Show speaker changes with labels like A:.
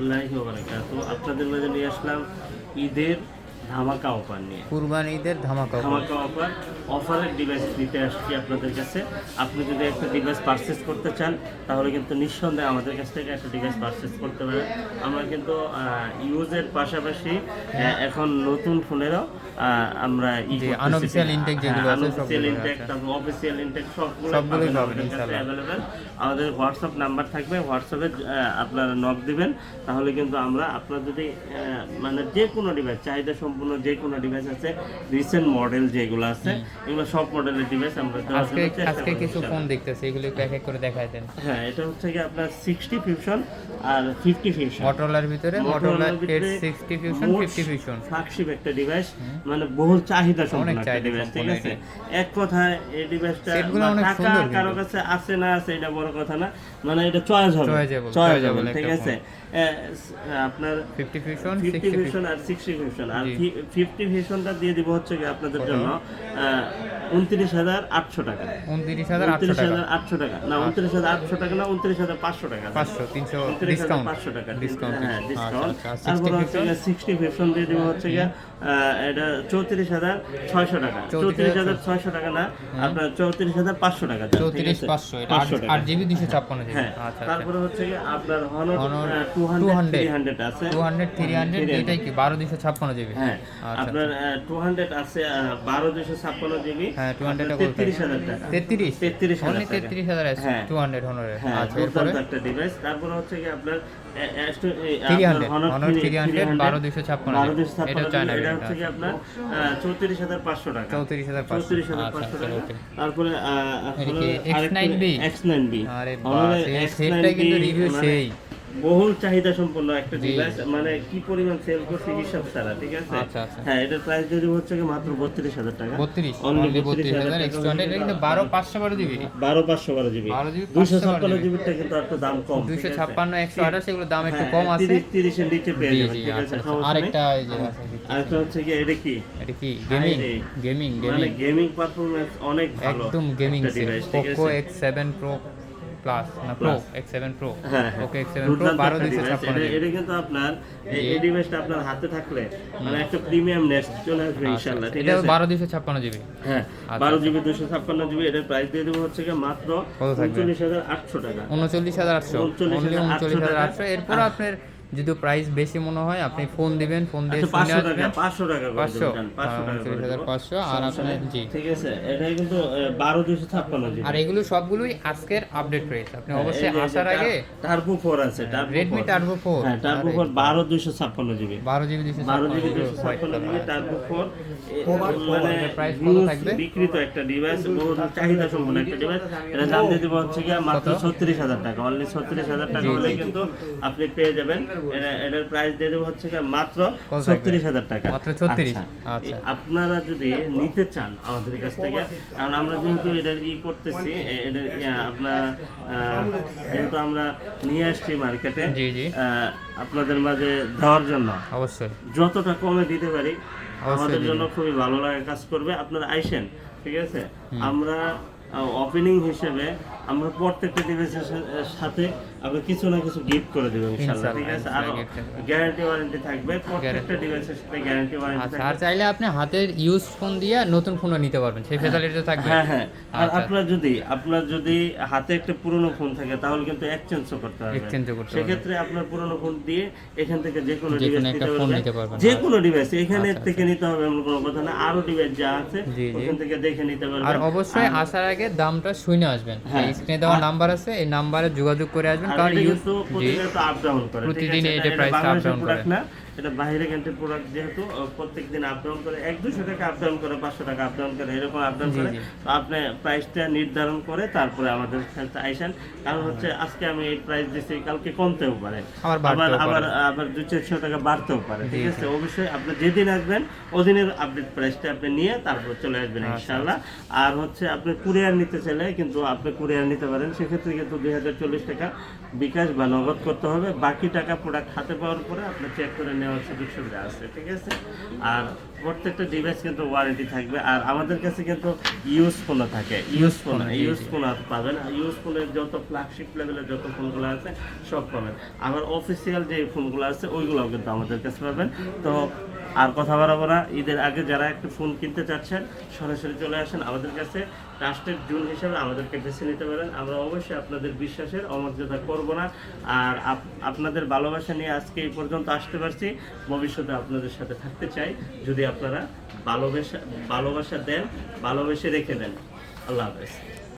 A: রহমতুল্লাহি আপনাদের মাঝে নিয়ে আসলাম ঈদের ধামাকা অফার নিয়ে।
B: কুরবানি ঈদের ধামাকা
A: ধামাকা অফার অফারের ডিভাইস দিতে আসছি আপনাদের কাছে। আপনি যদি একটা ডিভাইস পারচেস করতে চান তাহলে কিন্তু নিঃসন্দেহে আমাদের কাছ থেকে একটা ডিভাইস পারচেস করতে পারেন। আমরা কিন্তু ইউজের পাশাপাশি এখন নতুন ফোনেরও আমরা
B: জি, unofficial intake যেগুলো আছে
A: আনঅফিসিয়াল ইনটেক তারপর অফিসিয়াল ইনটেক সবগুলো
B: সবগুলোই
A: পাবেন
B: পাবেন,
A: আমাদের
B: ইনশাআল্লাহ।
A: অ্যাভেলেবেল আমাদের হোয়াটসঅ্যাপ নাম্বার থাকবে। হোয়াটসঅ্যাপে আপনারা নক দিবেন। তাহলে কিন্তু আমরা আপনার যদি মানে যে কোনো ডিভাইস চাহিদা সম্পূর্ণ যে কোনো ডিভাইস আছে রিসেন্ট মডেল যেগুলো আছে এগুলো সব মডেলের ডিভাইস আমরা
B: আজকে আজকে কিছু ফোন দেখতেছি এগুলো একটু এক এক করে দেখাই দেন।
A: হ্যাঁ এটা হচ্ছে কি আপনার সিক্সটি ফিউশন আর ফিফটি ফিউশন
B: মটোরোলার ভিতরে Motorola edge sixty fusion fifty fusion
A: flagship একটা ডিভাইস মানে বহুল চাহিদা সম্পন্ন একটা ডিভাইস ঠিক আছে? এক কথায় এই ডিভাইসটা টাকা কারও কাছে আছে না আছে এটা বড় কথা না মানে এটা চয়েস হবে। চয়েস হবে ঠিক আছে? আপনার
B: fifty fusion
A: fifty
B: sixty
A: vision আর সিক্সটি ভিশন আর। ফিফটি ভিশনটা দিয়ে দিব হচ্ছে কি আপনাদের জন্য উনত্রিশ হাজার আটশো টাকা।
B: উনত্রিশ হাজার আটশো টাকা।
A: না উনত্রিশ হাজার আটশো টাকা না উনত্রিশ হাজার পাঁচশো টাকা।
B: পাঁচশো তিনশো ডিসকাউন্ট
A: পাঁচশো টাকা।
B: ডিসকাউন্ট
A: হ্যাঁ ডিসকাউন্ট
B: আচ্ছা আচ্ছা।
A: তারপর হচ্ছে সিক্সটি ফিফশন দিয়ে দিব হচ্ছে গিয়ে এটা চৌত্রিশ হাজার ছয়শো টাকা। চৌত্রিশ হাজার ছয়শো টাকা না আপনার চৌত্রিশ হাজার পাঁচশো টাকা
B: চৌত্রিশ? পাঁচশো
A: পাঁচশো টাকা।
B: আট জিবি দুশো ছাপ্পান্ন জিবি।
A: হ্যাঁ
B: আচ্ছা আচ্ছা।
A: তারপরে হচ্ছে গিয়ে আপনার Honor two hundred three hundred আছে।
B: টু হান্ড্রেড থ্রি হান্ড্রেড এটাই কি বারো দুশো ছাপ্পান্ন জিবি?
A: হ্যাঁ
B: আচ্ছা
A: আপনার টু হান্ড্রেড আছে বারো দুশো ছাপ্পান্ন জিবি
B: হ্যাঁ, 200
A: টাকা? হ্যাঁ।
B: হনারে
A: হ্যাঁ
B: আচ্ছা এরপরে?
A: একটা ডিভাইস তারপরে হচ্ছে কি আপনার আপনার টাকা।
B: চৌত্রিশ হাজার পাঁচশো
A: চৌত্রিশ হাজার
B: আচ্ছা
A: পাঁচশো
B: আচ্ছা
A: টাকা। তারপরে
B: এটা কি X9B?
A: এক্স নাইন বি
B: আরে বাস সেটটা কিন্তু রিভিউ সেই।
A: বহুল চাহিদা সম্পন্ন একটা ডিভাইস মানে কি পরিমাণ সেল করছে হিসাব ছাড়া ঠিক আছে?
B: আচ্ছা, আচ্ছা।
A: হ্যাঁ এটার প্রাইস যদি হচ্ছে কি মাত্র বত্রিশ হাজার টাকা।
B: বত্রিশ অনলি বত্রিশ হাজার কিন্তু বারো পাঁচশো বারো জিবি
A: বারো পাঁচশো বারো জিবি
B: 12 GB,
A: দুইশো
B: 512
A: ছাপ্পান্ন জিবিটা কিন্তু একটু দাম কম আছে?
B: ছাপ্পান্ন একশো আঠাশ এগুলো দাম একটু
A: হ্যাঁ,
B: কম আছে।
A: তিরিশ তিরিশের নিচে পেয়ে
B: জি
A: ঠিক
B: আচ্ছা
A: আছে? নেই।
B: আরেকটা
A: হচ্ছে কি এটা কি?
B: এটা কি? গেমিং গেমিং
A: মানে
B: গেমিং
A: পারফরম্যান্স অনেক ভালো
B: একদম gaming
A: device
B: Poco X seven pro plus না প্রো এক্স সেভেন প্রো
A: হ্যাঁ হ্যাঁ।
B: ওকে এক্স সেভেন প্রো
A: দুর্দান্ত
B: বারো
A: একটা
B: ছাপ্পান্ন
A: এটা- এটা কিন্তু আপনার এই- ডিভাইসটা আপনার হাতে থাকলে মানে একটা প্রিমিয়াম নেক্সট চলে আসবে ইনশাআল্লাহ ঠিক আছে?
B: বারো দুইশো ছাপ্পান্ন জিবি
A: হ্যাঁ
B: আচ্ছা,
A: বারো জিবি দুশো ছাপ্পান্ন জিবি এটার প্রাইস দিয়ে দেবো হচ্ছে কি মাত্র
B: কত থাকবে?
A: উনচল্লিশ হাজার আটশো টাকা।
B: উনচল্লিশ হাজার আটশো।
A: 39,800
B: উনচল্লিশ হাজার আটশো। এরপর আপনার যদি প্রাইস বেশি মনে হয় আপনি ফোন দিবেন ফোন দিয়ে
A: আচ্ছা পাঁচশো টাকা পাঁচশো টাকা করে
B: পাঁচশো
A: যান, পাঁচশো
B: হাজার আর আপনার জি।
A: ঠিক আছে এটা কিন্তু বারো দুশো ছাপ্পান্ন
B: আর এগুলো সবগুলোই আজকের আপডেট প্রাইস আপনি অবশ্যই আসার আগে
A: টার্বো ফোর আছে টার্বো
B: রেডমি টার্বো ফোর
A: হ্যাঁ টার্বো ফোর বারো দুশো ছাপ্পান্ন জিবি
B: বারো জিবি দুশো
A: বারো জিবি দুশো ছাপ্পান্ন জিবি টার্বো ফোর মানে
B: price কত থাকবে?
A: বিক্রিত একটা ডিভাইস বহু চাহিদা সম্পন্ন একটা ডিভাইস এটা দাম দিয়ে দেবো হচ্ছে গিয়ে মাত্র ছত্রিশ হাজার টাকা অনলি ছত্রিশ হাজার টাকা হলে কিন্তু আপনি পেয়ে যাবেন। এটার প্রাইস দিয়ে দেবো হচ্ছে মাত্র ছত্রিশ হাজার টাকা।
B: মাত্র 36
A: আচ্ছা।
B: আচ্ছা।
A: আপনারা যদি নিতে চান আমাদের কাছ থেকে কারণ আমরা যেহেতু এটার ই করতেছি এটার আপনার আহ, যেহেতু আমরা নিয়ে আসছি মার্কেটে আপনাদের মাঝে দেওয়ার জন্য
B: অবশ্যই।
A: যতটা কমে দিতে পারি আমাদের জন্য খুবই ভালো লাগে কাজ করবে। আপনারা আইসেন ঠিক আছে? আমরা ওপেনিং হিসেবে আমরা প্রত্যেকটা ডিভাইসের সাথে আমরা কিছু না কিছু গিফট করে দেবো ইনশাআল্লাহ ঠিক আছে? আর গ্যারান্টি ওয়ারেন্টি থাকবে প্রত্যেকটা ডিভাইসের সাথে গ্যারান্টি ওয়ারেন্টি
B: আচ্ছা
A: থাকবে।
B: আর চাইলে আপনি হাতের ইউজ ফোন দিয়ে নতুন ফোনও নিতে পারবেন সেই ফেসিলিটি থাকবে।
A: হ্যাঁ হ্যাঁ। আর
B: আচ্ছা।
A: আপনার যদি আপনার যদি হাতে একটা পুরনো ফোন থাকে তাহলে কিন্তু এক্সচেঞ্জও করতে হবে।
B: ও করতে
A: সেক্ষেত্রে আপনার পুরনো ফোন দিয়ে এখান থেকে যে কোনো ডিভাইস নিতে পারবেন। যে কোনো ডিভাইস এখানে
B: আচ্ছা,
A: থেকে নিতে হবে এমন কোনো কথা না। আরও ডিভাইস যা আছে। ওখান থেকে দেখে নিতে পারবেন।
B: আর অবশ্যই আসার আগে দামটা শুনে আসবেন।
A: হ্যাঁ।
B: স্ক্রিনে দেওয়া নাম্বার আছে এই নাম্বারে যোগাযোগ করে আসবেন কারণ ইউজ
A: প্রতিদিন
B: এটা
A: প্রাইস আপ ডাউন করে?
B: এটা
A: বাইরে কান্ট্রির প্রোডাক্ট যেহেতু প্রত্যেক দিন আপ ডাউন করে এক দুশো টাকা আপ ডাউন করে পাঁচশো টাকা আপ ডাউন করে এরকম আপ ডাউন
B: জি,
A: করে। তো আপনি প্রাইসটা নির্ধারণ করে তারপরে আমাদের কাছে আইসেন। কারণ হচ্ছে আজকে আমি এই প্রাইস দিচ্ছি কালকে কমতেও পারে।
B: আবার
A: আবার আবার দু চারশো টাকা বাড়তেও পারে ঠিক আছে? অবশ্যই আপনি যেদিন আসবেন ওদিনের আপডেট প্রাইসটা আপনি নিয়ে তারপর চলে আসবেন
B: আচ্ছা,
A: ইনশাআল্লাহ। আর হচ্ছে আপনি কুরিয়ার নিতে চাইলে কিন্তু আপনি কুরিয়ার নিতে পারেন। সেক্ষেত্রে কিন্তু দুই হাজার চল্লিশ টাকা বিকাশ বা নগদ করতে হবে। বাকি টাকা প্রোডাক্ট হাতে পাওয়ার পরে আপনি চেক করে নেওয়া নেওয়ার সুযোগ সুবিধা আছে ঠিক আছে? আর প্রত্যেকটা ডিভাইস কিন্তু ওয়ারেন্টি থাকবে। আর আমাদের কাছে কিন্তু ইউজ ফোনও থাকে। Used phone used. ফোন পাবেন। ইউজ ফোনের যত ফ্ল্যাগশিপ লেভেলের যত ফোনগুলো আছে সব পাবেন। আবার অফিসিয়াল যে ফোনগুলো আছে ওইগুলোও কিন্তু আমাদের কাছে পাবেন। তো আর কথা বাড়াবো না। ঈদের আগে যারা একটু ফোন কিনতে চাচ্ছেন, সরাসরি চলে আসেন আমাদের কাছে। ট্রাস্টেড জুন হিসেবে আমাদেরকে বেছে নিতে পারেন। আমরা অবশ্যই আপনাদের বিশ্বাসের অমর্যাদা করব না। আর আপ- আপনাদের ভালোবাসা নিয়ে আজকে এই পর্যন্ত আসতে পারছি। ভবিষ্যতে আপনাদের সাথে থাকতে চাই। যদি আপনারা ভালোবাসা ভালোবাসা দেন, ভালোবেসে রেখে দেন, আল্লাহ হাফেজ।